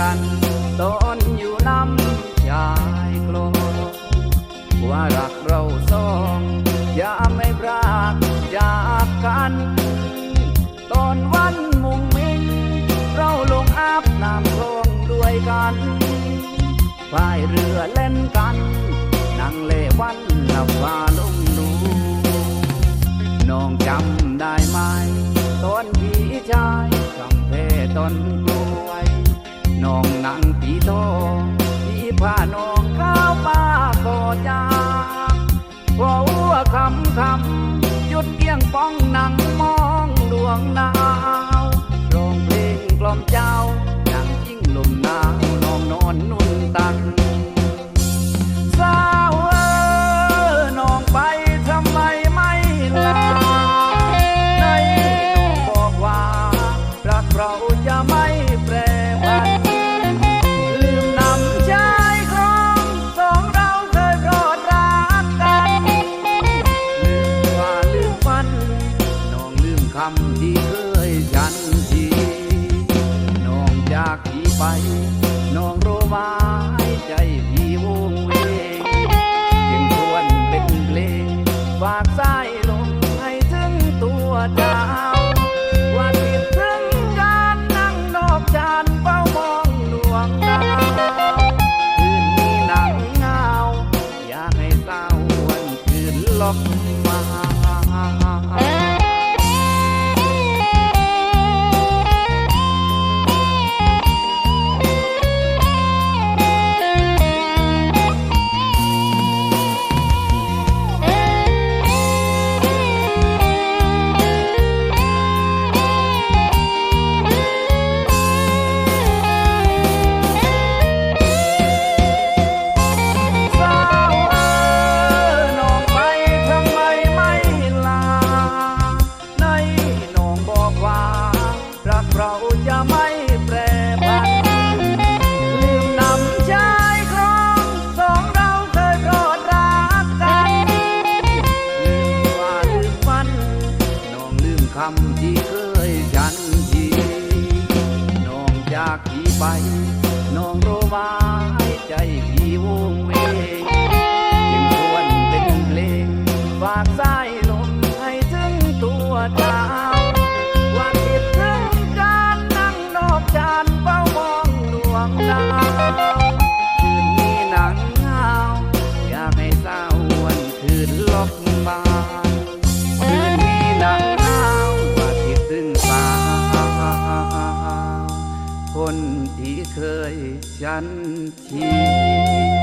กัน ตอนอยู่น้ำยายกลอว่ารักเราสองอย่าไม่พรากจากกัน ตอนวันมุงมิงเราลงอาบน้ำคลองด้วยกันพายเรือเล่นกัน นั่งเล่วันหลับฟ้าลงดูน้องจำได้ไหม ตอนพี่ชายจำเพตอนกู น้องนางปีโตงพี่พาน้อง ที่เคยฉันทีน้องจากที่ไป น้องรู้ไหมใจพี่วงเวงยังชวนเป็นเพลงฝากสายลมให้ถึงตัวดาวำที่เคยยันทีน้องจากที่ไป น้องรู้ไว้ใจพี่วงเว ฉันที